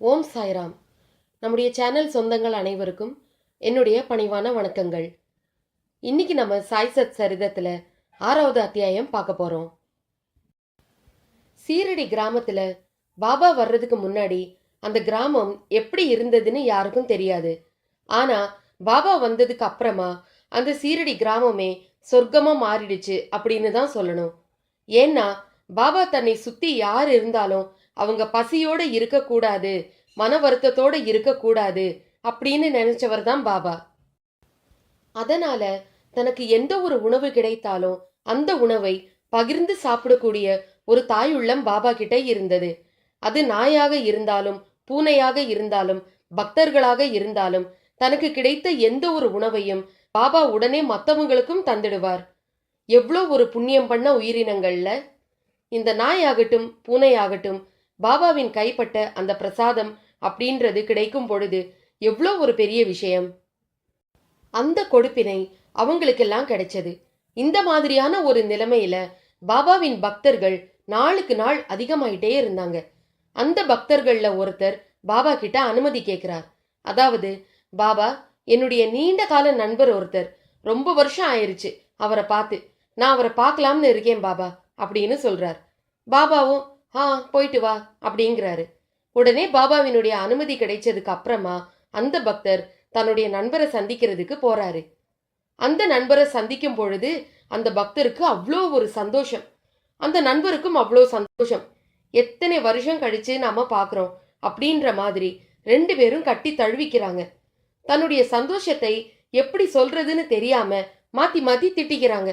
ஓம் சாய்ராம். நம்முடைய சேனல் சொந்தங்கள் அனைவருக்கும் என்னுடைய பணிவான வணக்கங்கள். இன்னைக்கு நம்ம சாய் சத் சரிதத்தில் ஆறாவது அத்தியாயம் பார்க்க போகிறோம் சீரடி கிராமத்தில் பாபா வர்றதுக்கு முன்னாடி அந்த கிராமம் எப்படி இருந்ததுன்னு யாருக்கும் தெரியாது. ஆனால் பாபா வந்ததுக்கு அப்புறமா அந்த சீரடி கிராமமே சொர்க்கமாக மாறிடுச்சு அப்படின்னு தான் சொல்லணும். ஏன்னா பாபா தன்னை சுற்றி யார் இருந்தாலும் அவங்க பசியோடு இருக்கக்கூடாது மன வருத்தத்தோடு இருக்கக்கூடாது அப்படின்னு நினைச்சவர் தான் பாபா. அதனால தனக்கு எந்த ஒரு உணவு கிடைத்தாலும் அந்த உணவை பகிர்ந்து சாப்பிடக்கூடிய ஒரு தாயுள்ளம் பாபா கிட்ட இருந்தது. அது நாயாக இருந்தாலும் பூனையாக இருந்தாலும் பக்தர்களாக இருந்தாலும் தனக்கு கிடைத்த எந்த ஒரு உணவையும் பாபா உடனே மற்றவங்களுக்கும் தந்துடுவார். எவ்வளோ ஒரு புண்ணியம் பண்ண உயிரினங்கள்ல. இந்த நாயாகட்டும் பூனையாகட்டும் பாபாவின் கைப்பட்ட அந்த பிரசாதம் அப்படின்றது கிடைக்கும் பொழுது எவ்வளோ ஒரு பெரிய விஷயம். அந்த கொடுப்பினை அவங்களுக்கெல்லாம் கிடைச்சது. இந்த மாதிரியான ஒரு நிலைமையில பாபாவின் பக்தர்கள் நாளுக்கு நாள் அதிகமாயிட்டே இருந்தாங்க. அந்த பக்தர்கள்ல ஒருத்தர் பாபா கிட்ட அனுமதி கேட்கிறார் அதாவது பாபா என்னுடைய நீண்ட கால நண்பர் ஒருத்தர். ரொம்ப வருஷம் ஆயிருச்சு. அவரை பார்த்து. நான் அவரை பார்க்கலாம்னு இருக்கேன் பாபா. அப்படின்னு சொல்றார். பாபாவும் ஆ போயிட்டு வா அப்படிங்கிறாரு. உடனே பாபாவினுடைய அனுமதி கிடைச்சதுக்கு அப்புறமா அந்த பக்தர் தன்னுடைய நண்பரை சந்திக்கிறதுக்கு போறாரு. அந்த நண்பரை சந்திக்கும் பொழுது அந்த பக்தருக்கு அவ்வளோ ஒரு சந்தோஷம். அந்த நண்பருக்கும் அவ்வளோ சந்தோஷம். எத்தனை வருஷம் கழிச்சு நாம பார்க்குறோம் அப்படின்ற மாதிரி ரெண்டு பேரும் கட்டி தழுவிக்கிறாங்க. தன்னுடைய சந்தோஷத்தை எப்படி சொல்றதுன்னு தெரியாம மாத்தி மாத்தி திட்டிக்கிறாங்க.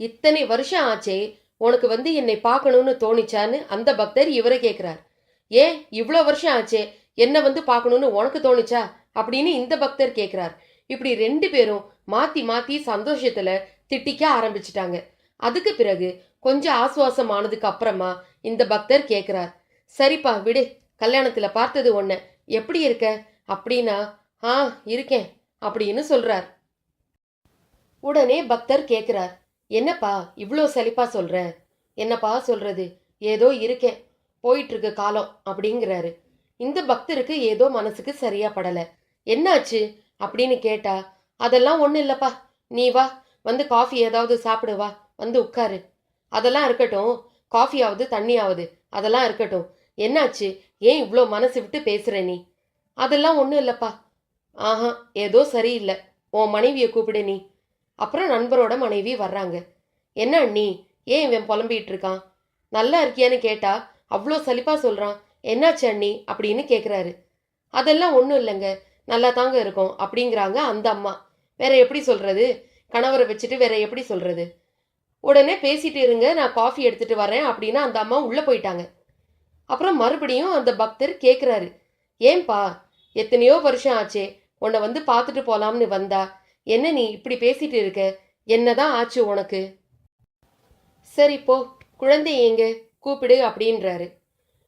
இத்தனை வருஷம் ஆச்சே உனக்கு வந்து என்னை பார்க்கணும்னு தோணிச்சான்னு அந்த பக்தர் இவரை கேட்குறார் ஏன்? இவ்வளோ வருஷம் ஆச்சே. என்னை வந்து பார்க்கணும்னு உனக்கு தோணுச்சா? அப்படின்னு இந்த பக்தர் கேட்குறார் இப்படி ரெண்டு பேரும் மாற்றி மாற்றி சந்தோஷத்தில் திட்டிக்க ஆரம்பிச்சிட்டாங்க. அதுக்கு பிறகு கொஞ்சம் ஆசுவாசம் ஆனதுக்கு அப்புறமா இந்த பக்தர் கேட்குறார் சரிப்பா விடு. கல்யாணத்தில் பார்த்தது ஒன்று எப்படி இருக்க? அப்படின்னா ஆ இருக்கேன். அப்படின்னு சொல்கிறார் உடனே பக்தர் கேட்குறார் என்னப்பா இவ்வளோ செழிப்பா சொல்ற? என்னப்பா சொல்றது? ஏதோ இருக்கேன் போயிட்டுருக்கு காலம் அப்படிங்கிறாரு. இந்த பக்தருக்கு ஏதோ மனசுக்கு சரியா படல. என்னாச்சு? அப்படின்னு கேட்டா அதெல்லாம் ஒன்றும் இல்லப்பா. நீ வா வந்து காஃபி ஏதாவது சாப்பிடு வா வந்து உட்காரு. அதெல்லாம் இருக்கட்டும். காஃபியாவது தண்ணியாவது அதெல்லாம் இருக்கட்டும். என்னாச்சு? ஏன் இவ்வளோ மனசு விட்டு பேசுற நீ? அதெல்லாம் ஒன்றும் இல்லப்பா. ஆஹா ஏதோ சரியில்லை. உன் மனைவியை கூப்பிடு நீ. அப்புறம் நண்பரோட மனைவி வர்றாங்க. என்ன அண்ணி ஏன் இவன் புலம்பிட்டு இருக்கான்? நல்லா இருக்கியான்னு கேட்டா அவ்வளோ சலிப்பா சொல்றான். என்னாச்சு அண்ணி? அப்படின்னு கேட்குறாரு அதெல்லாம் ஒன்றும் இல்லைங்க. நல்லா தாங்க இருக்கும் அப்படிங்கிறாங்க அந்த அம்மா. வேற எப்படி சொல்றது? கணவரை வச்சுட்டு வேற எப்படி சொல்றது? உடனே பேசிட்டு இருங்க நான் காஃபி எடுத்துட்டு வரேன் அப்படின்னு அந்த அம்மா உள்ள போயிட்டாங்க. அப்புறம் மறுபடியும் அந்த பக்தர் கேட்குறாரு ஏன்பா எத்தனையோ வருஷம் ஆச்சே உன்னை வந்து பார்த்துட்டு போலாம்னு வந்தா. என்ன நீ இப்படி பேசிட்டு இருக்க? என்னதான் ஆச்சு உனக்கு? சரி போ. குழந்தை எங்க? கூப்பிடு அப்படின்றாரு.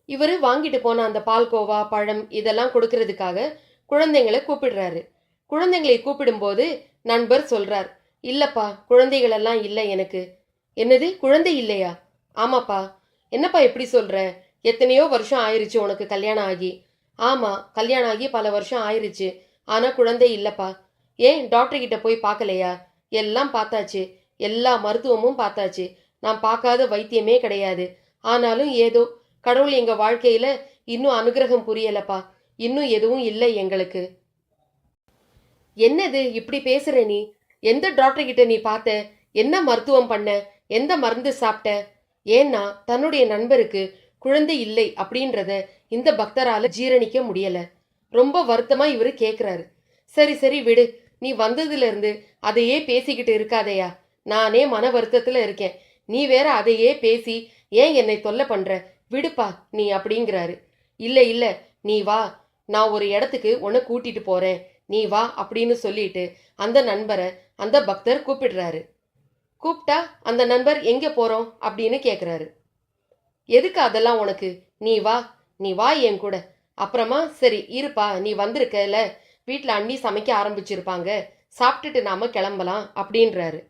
இவர் வாங்கிட்டு போன அந்த பால்கோவா பழம் இதெல்லாம் கொடுக்கறதுக்காக குழந்தைங்களை கூப்பிடுறாரு. குழந்தைங்களை கூப்பிடும்போது நண்பர் சொல்றார் இல்லப்பா குழந்தைகளெல்லாம் இல்லை எனக்கு. என்னது? குழந்தை இல்லையா? ஆமாப்பா. என்னப்பா எப்படி சொல்ற? எத்தனையோ வருஷம் ஆயிருச்சு உனக்கு கல்யாணம் ஆகி. ஆமா கல்யாணம் ஆகி பல வருஷம் ஆயிருச்சு. ஆனா குழந்தை இல்லப்பா. ஏன் டாக்டர் கிட்ட போய் பார்க்கலையா? எல்லாம் பார்த்தாச்சு. எல்லா மருத்துவமும் பார்த்தாச்சு. நான் பார்க்காத வைத்தியமே கிடையாது. ஆனாலும் ஏதோ கடவுள் எங்க வாழ்க்கையில இன்னும் அனுகிரகம் புரியலப்பா. இன்னும் எதுவும் இல்லை எங்களுக்கு. என்னது இப்படி பேசுற நீ? எந்த டாக்டர் கிட்ட நீ பார்த்த? என்ன மருத்துவம் பண்ண? எந்த மருந்து சாப்பிட்ட? ஏன்னா தன்னுடைய நண்பருக்கு குழந்தை இல்லை அப்படின்றத இந்த பக்தரால ஜீரணிக்க முடியல. ரொம்ப வருத்தமா இவரு கேக்குறாரு. சரி சரி விடு. நீ வந்ததுலேருந்து அதையே பேசிக்கிட்டு இருக்காதையா? நானே மன வருத்தத்தில் இருக்கேன். நீ வேற அதையே பேசி ஏன் என்னை தொல்லை பண்ற? விடுப்பா நீ அப்படிங்கிறாரு. இல்லை இல்லை நீ வா. நான் ஒரு இடத்துக்கு உன்னை கூட்டிட்டு போறேன். நீ வா அப்படின்னு சொல்லிட்டு அந்த நண்பரை அந்த பக்தர் கூப்பிடுறாரு. கூப்பிட்டா அந்த நண்பர் எங்க போறோம்? அப்படின்னு கேட்குறாரு எதுக்கு அதெல்லாம் உனக்கு? நீ வா நீ வா என் கூட. அப்புறமா சரி இருப்பா. நீ வந்திருக்கல வீட்டில் அண்ணி சமைக்க ஆரம்பிச்சிருப்பாங்க. சாப்பிட்டுட்டு நாம கிளம்பலாம் அப்படின்றாரு.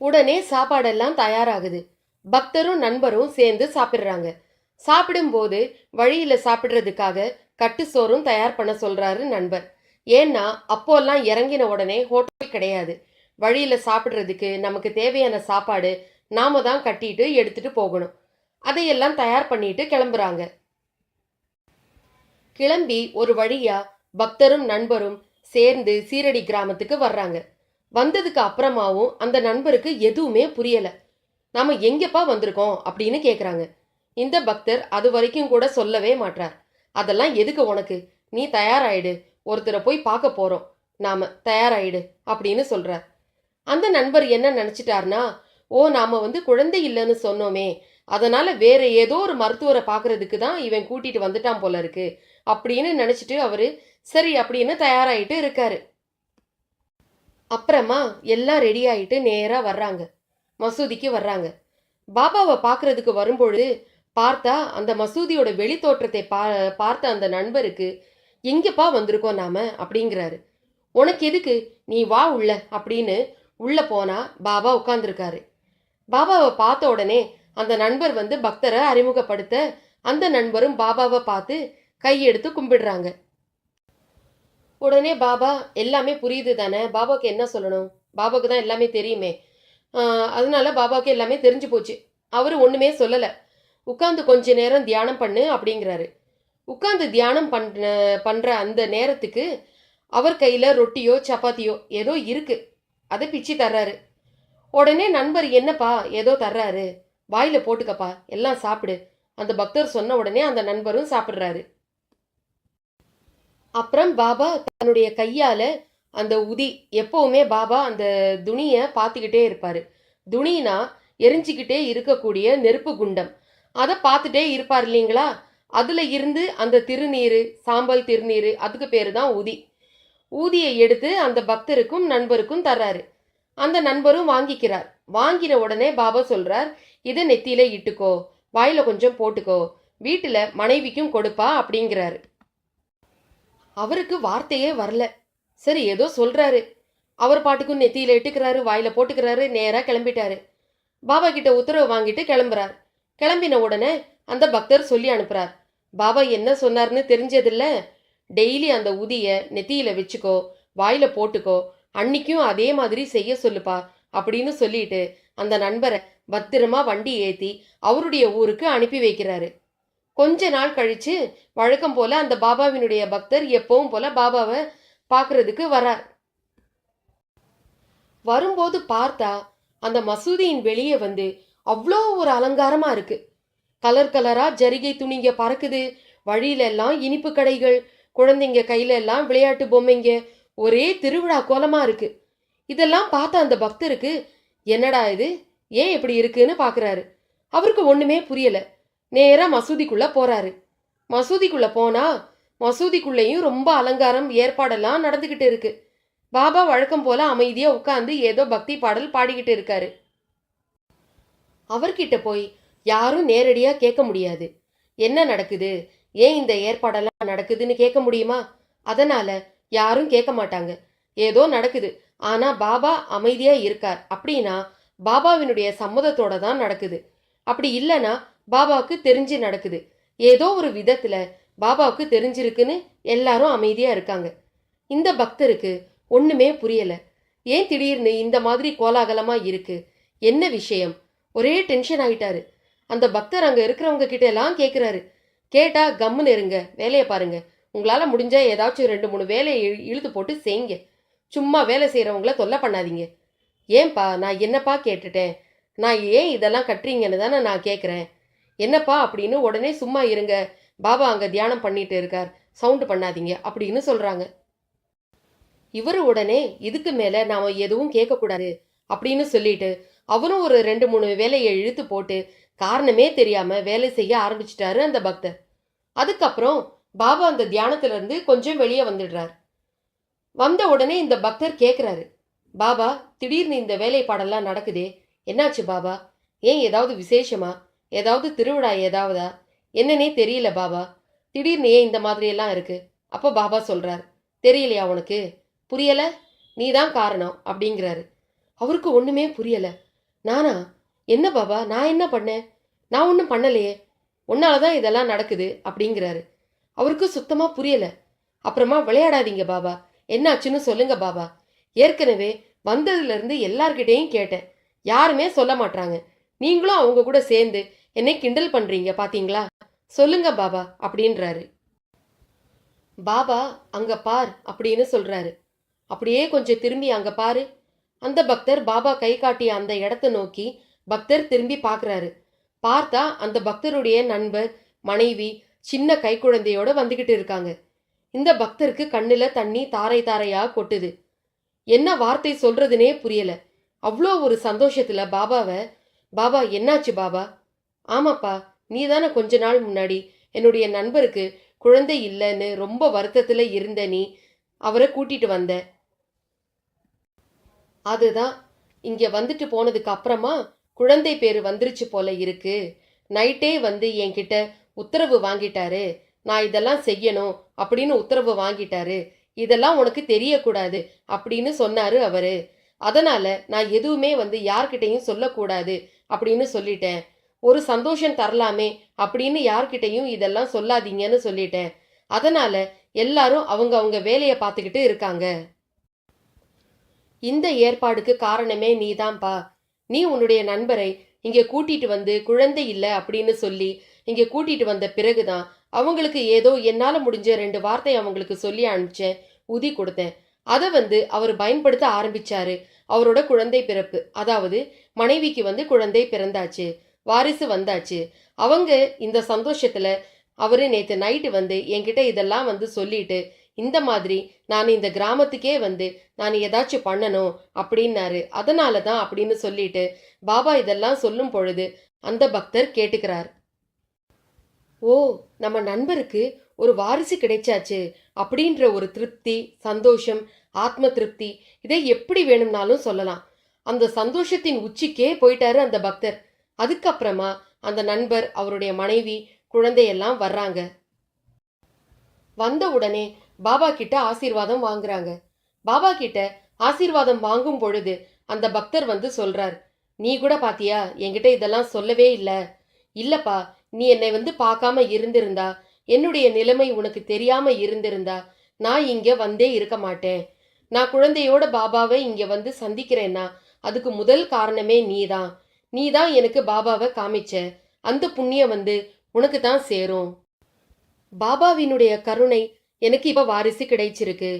உடனே சாப்பாடெல்லாம் தயாராகுது. பக்தரும் நண்பரும் சேர்ந்து சாப்பிட்றாங்க. சாப்பிடும்போது வழியில் சாப்பிட்றதுக்காக கட்டு சோறும் தயார் பண்ண சொல்கிறாரு நண்பர். ஏன்னா அப்போல்லாம் இறங்கின உடனே ஹோட்டல் கிடையாது. வழியில் சாப்பிட்றதுக்கு நமக்கு தேவையான சாப்பாடு நாம தான் கட்டிட்டு எடுத்துட்டு போகணும். அதையெல்லாம் தயார் பண்ணிட்டு கிளம்புறாங்க. கிளம்பி ஒரு வழியா பக்தரும் நண்பரும் சேர்ந்து சீரடி கிராமத்துக்கு வர்றாங்க. வந்ததுக்கு அப்புறமாவும் அந்த நண்பருக்கு எதுவுமே புரியல. நாம எங்கப்பா வந்திருக்கோம் அப்படின்னு கேக்குறாங்க. இந்த பக்தர் அது வரைக்கும் கூட சொல்லவே மாட்டார் அதெல்லாம் எதுக்கு உனக்கு? நீ தயாராயிடு. ஒருத்தரை போய் பார்க்க போறோம். நாம தயாராயிடு அப்படின்னு சொல்றார். அந்த நண்பர் என்ன நினைச்சிட்டார்னா ஓ நாம வந்து குழந்தை இல்லைன்னு சொன்னோமே. அதனால வேற ஏதோ ஒரு மருத்துவரை பாக்குறதுக்கு தான் இவன் கூட்டிட்டு வந்துட்டான் போல இருக்கு. அப்படின்னு நினச்சிட்டு அவரு சரி அப்படின்னு தயாராகிட்டு இருக்காரு. அப்புறமா எல்லாம் ரெடி ஆயிட்டு நேராக வர்றாங்க. மசூதிக்கு வர்றாங்க. பாபாவை பார்க்கறதுக்கு வரும்பொழுது பார்த்தா அந்த மசூதியோட வெளி தோற்றத்தை பா பார்த்த அந்த நண்பருக்கு எங்கப்பா வந்திருக்கோம் நாம? அப்படிங்கிறாரு. உனக்கு எதுக்கு? நீ வா உள்ள அப்படின்னு உள்ள போனா பாபா உட்காந்துருக்காரு பாபாவை பார்த்த உடனே அந்த நண்பர் வந்து பக்தரை அறிமுகப்படுத்த அந்த நண்பரும் பாபாவை பார்த்து கையெடுத்து கும்பிடுறாங்க. உடனே பாபா எல்லாமே புரியுது தானே? பாபாவுக்கு என்ன சொல்லணும்? பாபாவுக்கு தான் எல்லாமே தெரியுமே. அதனால பாபாவுக்கு எல்லாமே தெரிஞ்சு போச்சு. அவர் ஒண்ணுமே சொல்லல. உட்காந்து கொஞ்ச நேரம் தியானம் பண்ணு அப்படிங்கிறாரு. உட்காந்து தியானம் பண்ண பண்ற அந்த நேரத்துக்கு அவர் கையில ரொட்டியோ சப்பாத்தியோ ஏதோ இருக்கு. அதை பிச்சு தர்றாரு. உடனே நண்பர் என்னப்பா ஏதோ தர்றாரு. வாயில போட்டுக்கப்பா. எல்லாம் சாப்பிடு. அந்த பக்தர் சொன்ன உடனே அந்த நண்பரும் சாப்பிடுறாரு. அப்புறம் பாபா தன்னுடைய கையால அந்த உதி எப்பவுமே பாபா அந்த துணிய பார்த்துக்கிட்டே இருப்பாரு. துணினா எரிஞ்சுக்கிட்டே இருக்கக்கூடிய நெருப்பு குண்டம். அதை பார்த்துட்டே இருப்பார் இல்லைங்களா? அதுல இருந்து அந்த திருநீர் சாம்பல் திருநீர் அதுக்கு பேரு தான் ஊதி ஊதியை எடுத்து அந்த பக்தருக்கும் நண்பருக்கும் தர்றாரு. அந்த நண்பரும் வாங்கிக்கிறார். வாங்கின உடனே பாபா சொல்றார் இதை நெத்தியில இட்டுக்கோ வாயில கொஞ்சம் போட்டுக்கோ வீட்டுல மனைவிக்கும் கொடுப்பா அப்படிங்கிறாரு. அவருக்கு வார்த்தையே வரல. சரி ஏதோ சொல்றாரு. அவர் பாட்டுக்கும் நெத்தியில இட்டுக்கிறாரு வாயில போட்டுக்கிறாரு நேரா கிளம்பிட்டாரு. பாபா கிட்ட உத்தரவு வாங்கிட்டு கிளம்புறார். கிளம்பின உடனே அந்த பக்தர் சொல்லி அனுப்புறார். பாபா என்ன சொன்னார்னு தெரிஞ்சதில்ல. டெய்லி அந்த உதிய நெத்தியில வச்சுக்கோ வாயில போட்டுக்கோ அன்னைக்கும் அதே மாதிரி செய்ய சொல்லுப்பா அப்படின்னு சொல்லிட்டு அந்த நண்பரை பத்திரமா வண்டி ஏத்தி அவருடைய ஊருக்கு அனுப்பி வைக்கிறாரு. கொஞ்ச நாள் கழிச்சு வழக்கம் போல அந்த பாபாவினுடைய பக்தர் எப்பவும் போல பாபாவை பார்க்கறதுக்கு வரார். வரும்போது பார்த்தா அந்த மசூதியின் வெளியே வந்து அவ்வளோ ஒரு அலங்காரமா இருக்கு. கலர் கலரா ஜரிகை துணிங்க பறக்குது. வழியில எல்லாம் இனிப்பு கடைகள் குழந்தைங்க கையில எல்லாம் விளையாட்டு பொம்மைங்க ஒரே திருவிழா கோலமா இருக்கு. இதெல்லாம் பார்த்த அந்த பக்தருக்கு என்னடா இது? ஏன் இப்படி இருக்குன்னு பார்க்குறாரு அவருக்கு ஒண்ணுமே புரியலை. நேரா மசூதிக்குள்ள போறாரு. மசூதிக்குள்ள போனா மசூதிக்குள்ளேயும் ரொம்ப அலங்காரம் ஏற்பாடெல்லாம் நடந்துகிட்டு இருக்கு. பாபா வழக்கம் போல அமைதியா உட்காந்து ஏதோ பக்தி பாடல் பாடிக்கிட்டு இருக்காரு. அவர்கிட்ட போய் யாரும் நேரடியா கேட்க முடியாது. என்ன நடக்குது? ஏன் இந்த ஏற்பாடெல்லாம் நடக்குதுன்னு கேட்க முடியுமா? அதனால யாரும் கேட்க மாட்டாங்க. ஏதோ நடக்குது. ஆனா பாபா அமைதியா இருக்கார். அப்படின்னா பாபாவினுடைய சம்மதத்தோட தான் நடக்குது. அப்படி இல்லைன்னா பாபாவுக்கு தெரிஞ்சு நடக்குது. ஏதோ ஒரு விதத்துல பாபாவுக்கு தெரிஞ்சிருக்குன்னு எல்லாரும் அமைதியா இருக்காங்க. இந்த பக்தருக்கு ஒண்ணுமே புரியல. ஏன் திடீர்னு இந்த மாதிரி கோலாகலமா இருக்கு? என்ன விஷயம்? ஒரே டென்ஷன் ஆயிட்டாரு. அந்த பக்தர் அங்க இருக்கிறவங்க கிட்ட எல்லாம் கேக்குறாரு. கேட்டா கம்முன்னு இருங்க வேலையை பாருங்க. உங்களால முடிஞ்சா ஏதாச்சும் ரெண்டு மூணு வேலையை இழு- இழுத்து போட்டு செய்யுங்க. சும்மா வேலை செய்யறவங்கள தொல்லை பண்ணாதீங்க. ஏன்பா நான் என்னப்பா கேட்டுட்டேன்? நான் ஏன் இதெல்லாம் கட்டுறீங்கன்னு தானே நான் கேட்குறேன் என்னப்பா அப்படின்னு உடனே சும்மா இருங்க. பாபா அங்க தியானம் பண்ணிட்டு இருக்கார். சவுண்டு பண்ணாதீங்க அப்படின்னு சொல்றாங்க. இவரு உடனே இதுக்கு மேல நாம எதுவும் கேட்கக்கூடாது அப்படின்னு சொல்லிட்டு அவரும் ஒரு ரெண்டு மூணு வேலையை இழுத்து போட்டு காரணமே தெரியாம வேலை செய்ய ஆரம்பிச்சிட்டாரு அந்த பக்தர். அதுக்கப்புறம் பாபா அந்த தியானத்துல இருந்து கொஞ்சம் வெளியே வந்துடுறார். வந்த உடனே இந்த பக்தர் கேட்குறாரு பாபா திடீர்னு இந்த வேலை பாடெல்லாம் நடக்குதே. என்னாச்சு பாபா? ஏன் ஏதாவது விசேஷமா? ஏதாவது திருவிழா ஏதாவதா? என்னன்னே தெரியல பாபா. திடீர்னு ஏன் இந்த மாதிரியெல்லாம் இருக்கு? அப்போ பாபா சொல்கிறார் தெரியலையா உனக்கு? புரியல? நீதான் காரணம் அப்படிங்கிறாரு. அவருக்கு ஒன்றுமே புரியல. நானா? என்ன பாபா? நான் என்ன பண்ணேன்? நான் ஒன்றும் பண்ணலையே. உன்னால தான் இதெல்லாம் நடக்குது அப்படிங்கிறாரு. அவருக்கு சுத்தமாக புரியல. அப்புறமா விளையாடாதீங்க பாபா. என்னாச்சுன்னு சொல்லுங்க பாபா. ஏற்கனவே வந்ததுலேருந்து எல்லார்கிட்டேயும் கேட்டேன். யாருமே சொல்ல மாட்றாங்க. நீங்களும் அவங்க கூட சேர்ந்து என்னை கிண்டல் பண்றீங்க பாத்தீங்களா? சொல்லுங்க பாபா அப்படின்றாரு. பாபா அங்க பார் அப்படின்னு சொல்றாரு. அப்படியே கொஞ்சம் திரும்பி அங்க பாரு. அந்த பக்தர் பாபா கை காட்டிய அந்த இடத்த நோக்கி பக்தர் திரும்பி பார்க்குறாரு பார்த்தா அந்த பக்தருடைய நண்பர் மனைவி சின்ன கைக்குழந்தையோட வந்துகிட்டு இருக்காங்க. இந்த பக்தருக்கு கண்ணில் தண்ணி தாரை தாரையா கொட்டுது. என்ன வார்த்தை சொல்றதுனே புரியல. அவ்வளோ ஒரு சந்தோஷத்துல பாபாவை பாபா என்னாச்சு பாபா? ஆமாப்பா நீ தானே கொஞ்ச நாள் முன்னாடி. என்னுடைய நண்பருக்கு குழந்தை இல்லைன்னு ரொம்ப வருத்தத்தில் இருந்த நீ அவரை கூட்டிட்டு வந்த. அதுதான் இங்கே வந்துட்டு போனதுக்கு அப்புறமா குழந்தை பேர் வந்துருச்சு போல இருக்கு. நைட்டே வந்து என்கிட்ட உத்தரவு வாங்கிட்டாரு. நான் இதெல்லாம் செய்யணும் அப்படின்னு உத்தரவு வாங்கிட்டாரு. இதெல்லாம் உனக்கு தெரியக்கூடாது அப்படின்னு சொன்னாரு அவரு. அதனால நான் எதுவுமே வந்து யார்கிட்டையும் சொல்லக்கூடாது அப்படின்னு சொல்லிட்டேன். ஒரு சந்தோஷம் தரலாமே அப்படின்னு யார்கிட்டையும் இதெல்லாம் சொல்லாதீங்கன்னு சொல்லிட்டேன். அதனால எல்லாரும் அவங்க அவங்க வேலையை பார்த்துக்கிட்டு இருக்காங்க. இந்த ஏற்பாடுக்கு காரணமே நீதான்பா. நீ உன்னுடைய நண்பரை இங்கே கூட்டிட்டு வந்து குழந்தை இல்லை அப்படின்னு சொல்லி இங்கே கூட்டிட்டு வந்த பிறகுதான் அவங்களுக்கு ஏதோ என்னால் முடிஞ்ச ரெண்டு வார்த்தை அவங்களுக்கு சொல்லி அனுப்பிச்சேன் உதி கொடுத்தேன். அதை வந்து அவர் பயன்படுத்த ஆரம்பிச்சாரு. அவரோட குழந்தை பிறப்பு அதாவது மனைவிக்கு வந்து குழந்தை பிறந்தாச்சு. வாரிசு வந்தாச்சு. அவங்க இந்த சந்தோஷத்தில் அவர் நேற்று நைட்டு வந்து என்கிட்ட இதெல்லாம் வந்து சொல்லிட்டு இந்த மாதிரி நான் இந்த கிராமத்துக்கே வந்து நான் ஏதாச்சும் பண்ணணும் அப்படின்னாரு. அதனால தான் அப்படின்னு சொல்லிட்டு பாபா இதெல்லாம் சொல்லும் பொழுது அந்த பக்தர் கேட்டுக்கிறார். ஓ நம்ம நண்பருக்கு ஒரு வாரிசு கிடைச்சாச்சு அப்படின்ற ஒரு திருப்தி சந்தோஷம் ஆத்ம திருப்தி இதை எப்படி வேணும்னாலும் சொல்லலாம். அந்த சந்தோஷத்தின் உச்சிக்கே போயிட்டாரு அந்த பக்தர். அதுக்கப்புறமா அந்த நண்பர் அவருடைய மனைவி குழந்தையெல்லாம் வர்றாங்க. வந்த உடனே பாபா கிட்ட ஆசீர்வாதம் வாங்குறாங்க. பாபா கிட்ட ஆசீர்வாதம் வாங்கும் பொழுது அந்த பக்தர் வந்து சொல்றார் நீ கூட பாத்தியா? என்கிட்ட இதெல்லாம் சொல்லவே இல்லை. இல்லப்பா நீ என்னை வந்து பார்க்காம இருந்திருந்தா என்னுடைய நிலைமை உனக்கு தெரியாம இருந்திருந்தா நான் இங்க வந்தே இருக்க மாட்டேன். நான் குழந்தையோட பாபாவை இங்க வந்து சந்திக்கிறேன்னா அதுக்கு முதல் காரணமே நீதான். நீ தான் எனக்கு பாபாவை காமிச்ச. அந்த புண்ணியம் வந்து உனக்கு தான் சேரும். பாபாவினுடைய கருணை எனக்கு இப்ப வாரிசு கிடைச்சிருக்கு.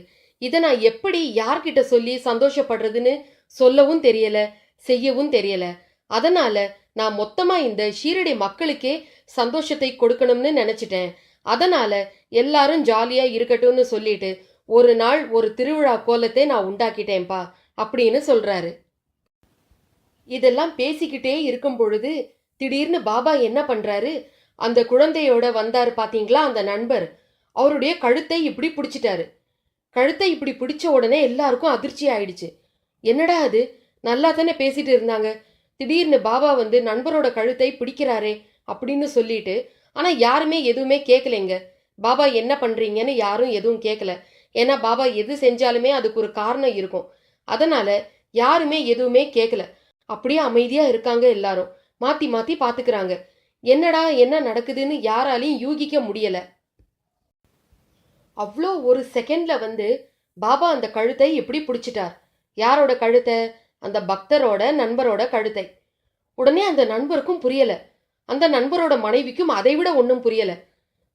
இதை நான் எப்படி யார்கிட்ட சொல்லி சந்தோஷப்படுறதுன்னு சொல்லவும் தெரியல செய்யவும் தெரியல. அதனால நான் மொத்தமா இந்த ஷீரடி மக்களுக்கே சந்தோஷத்தை கொடுக்கணும்னு நினைச்சிட்டேன். அதனால எல்லாரும் ஜாலியா இருக்கட்டும்னு சொல்லிட்டு ஒரு நாள் ஒரு திருவிழா கோலத்தை நான் உண்டாக்கிட்டேன்ப்பா அப்படின்னு சொல்றாரு. இதெல்லாம் பேசிக்கிட்டே இருக்கும் பொழுது திடீர்னு பாபா என்ன பண்றாரு? அந்த குழந்தையோட வந்தாரு பாத்தீங்களா? அந்த நண்பர். அவருடைய கழுத்தை இப்படி பிடிச்சிட்டாரு. கழுத்தை இப்படி பிடிச்ச உடனே எல்லாருக்கும் அதிர்ச்சி ஆயிடுச்சு. என்னடா அது? நல்லா தானே பேசிட்டு இருந்தாங்க. திடீர்னு பாபா வந்து நண்பரோட கழுத்தை பிடிக்கிறாரே அப்படின்னு சொல்லிட்டு ஆனா யாருமே எதுவுமே கேட்கலைங்க பாபா என்ன பண்றீங்கன்னு யாரும் எதுவும் கேட்கல ஏன்னா பாபா எது செஞ்சாலுமே அதுக்கு ஒரு காரணம் இருக்கும். அதனால யாருமே எதுவுமே கேட்கல அப்படியே அமைதியா இருக்காங்க எல்லாரும். மாத்தி மாத்தி பாத்துக்கிறாங்க. என்னடா என்ன நடக்குதுன்னு யாராலையும் யூகிக்க முடியல. அவ்வளோ ஒரு செகண்ட்ல வந்து பாபா அந்த கழுத்தை எப்படி பிடிச்சிட்டார்? யாரோட கழுத்தை? அந்த பக்தரோட நண்பரோட கழுத்தை. உடனே அந்த நண்பருக்கும் புரியல. அந்த நண்பரோட மனைவிக்கும் அதை விட ஒன்றும் புரியல.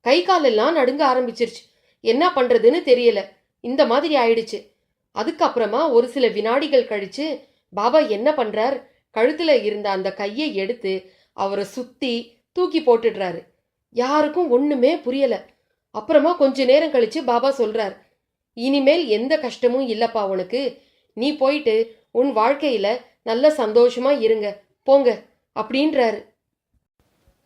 கை காலெல்லாம் நடுங்க ஆரம்பிச்சிருச்சு. என்ன பண்றதுன்னு தெரியல. இந்த மாதிரி ஆயிடுச்சு. அதுக்கப்புறமா ஒரு சில வினாடிகள் கழிச்சு பாபா என்ன பண்றார்? கழுத்துல இருந்த அந்த கையை எடுத்து அவரை சுத்தி தூக்கி போட்டுடுறாரு. யாருக்கும் ஒண்ணுமே புரியல. அப்புறமா கொஞ்ச நேரம் கழிச்சு பாபா சொல்றார் இனிமேல் எந்த கஷ்டமும் இல்லப்பா உனக்கு. நீ போயிட்டு உன் வாழ்க்கையில நல்ல சந்தோஷமா இருங்க. போங்க அப்படின்றாரு.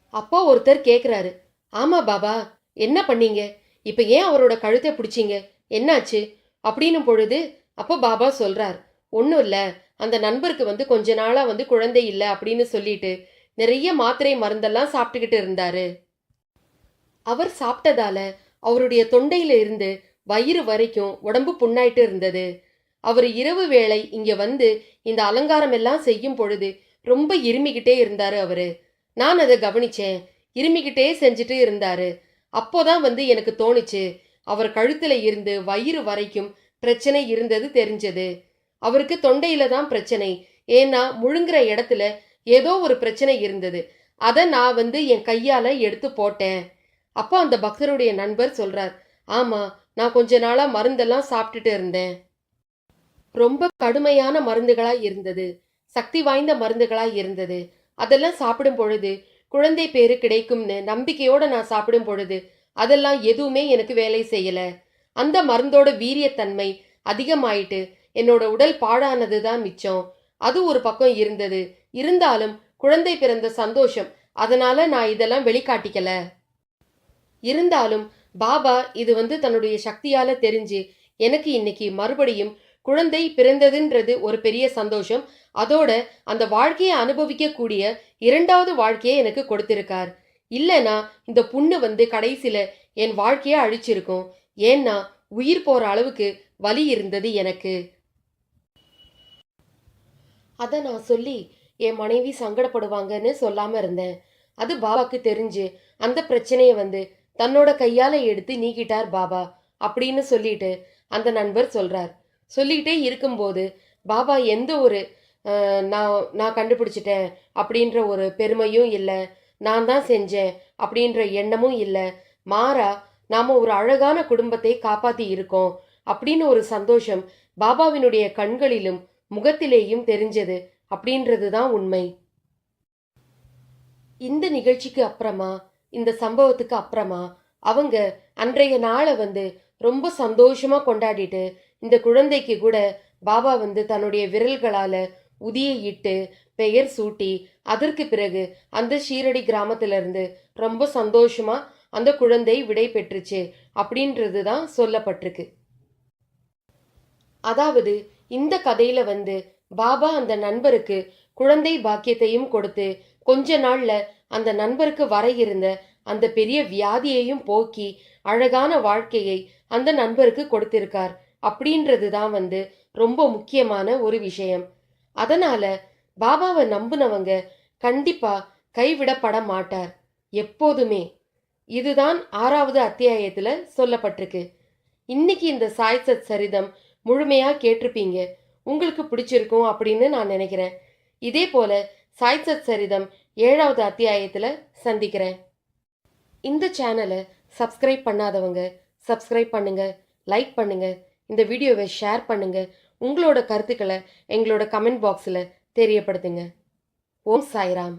அப்போ ஒருத்தர் கேக்குறாரு ஆமா பாபா என்ன பண்ணீங்க? இப்ப ஏன் அவரோட கழுத்தை பிடிச்சிங்க? என்னாச்சு? அப்படின்னும் பொழுது அப்போ பாபா சொல்றார் ஒன்றும் இல்லை. அந்த நண்பருக்கு வந்து கொஞ்ச நாளாக வந்து குழந்தை இல்லை அப்படின்னு சொல்லிட்டு நிறைய மாத்திரை மருந்தெல்லாம் சாப்பிட்டுக்கிட்டு இருந்தாரு. அவர் சாப்பிட்டதால அவருடைய தொண்டையில இருந்து வயிறு வரைக்கும் உடம்பு புண்ணாயிட்டு இருந்தது. அவர் இரவு வேளை இங்க வந்து இந்த அலங்காரம் எல்லாம் செய்யும் பொழுது ரொம்ப இருமிக்கிட்டே இருந்தாரு அவரு. நான் அதை கவனிச்சேன். இருமிக்கிட்டே செஞ்சுட்டு இருந்தாரு. அப்போதான் வந்து எனக்கு தோணுச்சு. அவர் கழுத்துல இருந்து வயிறு வரைக்கும் பிரச்சனை இருந்தது தெரிஞ்சது. அவருக்கு தொண்டையில தான் பிரச்சனை. ஏன்னா முழுங்குற இடத்துல ஏதோ ஒரு பிரச்சனை இருந்தது. அதை நான் வந்து என் கையால எடுத்து போட்டேன். அப்போ அந்த பக்தருடைய நண்பர் சொல்றார் ஆமா நான் கொஞ்ச நாளா மருந்தெல்லாம் சாப்பிட்டுட்டு இருந்தேன். ரொம்ப கடுமையான மருந்துகளா இருந்தது. சக்தி வாய்ந்த மருந்துகளா இருந்தது. அதெல்லாம் சாப்பிடும் பொழுது குழந்தை பேரு கிடைக்கும்னு நம்பிக்கையோட நான் சாப்பிடும் பொழுது அதெல்லாம் எதுவுமே எனக்கு வேலை செய்யல. அந்த மருந்தோட வீரியத்தன்மை அதிகமாயிட்டு என்னோட உடல் பாழானது தான் மிச்சம். அது ஒரு பக்கம் இருந்தது. இருந்தாலும் குழந்தை பிறந்த சந்தோஷம். அதனால நான் இதெல்லாம் வெளிக்காட்டிக்கல. இருந்தாலும் பாபா இது வந்து தன்னுடைய சக்தியால தெரிஞ்சு எனக்கு இன்னைக்கு மறுபடியும் குழந்தை பிறந்ததுன்றது ஒரு பெரிய சந்தோஷம். அதோட அந்த வாழ்க்கையை அனுபவிக்கக்கூடிய இரண்டாவது வாழ்க்கையை எனக்கு கொடுத்திருக்கார். இல்லைனா இந்த புண்ணு வந்து கடைசியில என் வாழ்க்கையை அழிச்சிருக்கும். ஏன்னா உயிர் போற அளவுக்கு வலி இருந்தது எனக்கு. அதை நான் சொல்லி என் மனைவி சங்கடப்படுவாங்கன்னு சொல்லாம இருந்தேன். அது பாபாக்கு தெரிஞ்சு அந்த பிரச்சனையை வந்து தன்னோட கையால எடுத்து நீக்கிட்டார் பாபா அப்படின்னு சொல்லிட்டு அந்த நண்பர் சொல்றார். சொல்லிக்கிட்டே இருக்கும்போது பாபா எந்த ஒரு நான் நான் கண்டுபிடிச்சிட்டேன் அப்படின்ற ஒரு பெருமையும் இல்லை. நான் தான் செஞ்சேன் அப்படின்ற எண்ணமும் இல்லை. மாறா நாம ஒரு அழகான குடும்பத்தை காப்பாத்தி இருக்கோம் அப்படின்னு ஒரு சந்தோஷம் பாபாவினுடைய கண்களிலும் முகத்திலேயும் தெரிஞ்சது அப்படின்றது தான் உண்மை. இந்த நிகழ்ச்சிக்கு அப்புறமா இந்த சம்பவத்துக்கு அப்புறமா அவங்க அன்றைய நாளை வந்து ரொம்ப சந்தோஷமா கொண்டாடிட்டு இந்த குழந்தைக்கு கூட பாபா வந்து தன்னுடைய விரல்களால உதியை இட்டு பெயர் சூட்டி அதற்கு பிறகு அந்த ஷீரடி கிராமத்திலிருந்து ரொம்ப சந்தோஷமா அந்த குழந்தை விடை பெற்றுச்சு அப்படின்றது தான் சொல்லப்பட்டிருக்கு. அதாவது இந்த கதையில வந்து பாபா அந்த நண்பருக்கு குழந்தை பாக்கியத்தையும் கொடுத்து கொஞ்ச நாள்ல அந்த நண்பருக்கு வர இருந்த அந்த பெரிய வியாதியையும் போக்கி அழகான வாழ்க்கையை அந்த நண்பருக்கு கொடுத்திருக்கார். அப்படின்றது தான் வந்து ரொம்ப முக்கியமான ஒரு விஷயம். அதனால பாபாவை நம்புனவங்க கண்டிப்பா கைவிடப்பட மாட்டார். எப்போதுமே. இதுதான் ஆறாவது அத்தியாயத்துல சொல்லப்பட்டிருக்கு. இன்னைக்கு இந்த சாய் சத் சரிதம் முழுமையாக கேட்டிருப்பீங்க. உங்களுக்கு பிடிச்சிருக்கும் அப்படின்னு நான் நினைக்கிறேன். இதே போல சாய்சத் சரிதம் ஏழாவது அத்தியாயத்தில் சந்திக்கிறேன். இந்த சேனலை சப்ஸ்கிரைப் பண்ணாதவங்க சப்ஸ்கிரைப் பண்ணுங்க லைக் பண்ணுங்க இந்த வீடியோவை ஷேர் பண்ணுங்க. உங்களோட கருத்துக்களை எங்களோட கமெண்ட் பாக்ஸில் தெரியப்படுத்துங்க. ஓம் சாய்ராம்.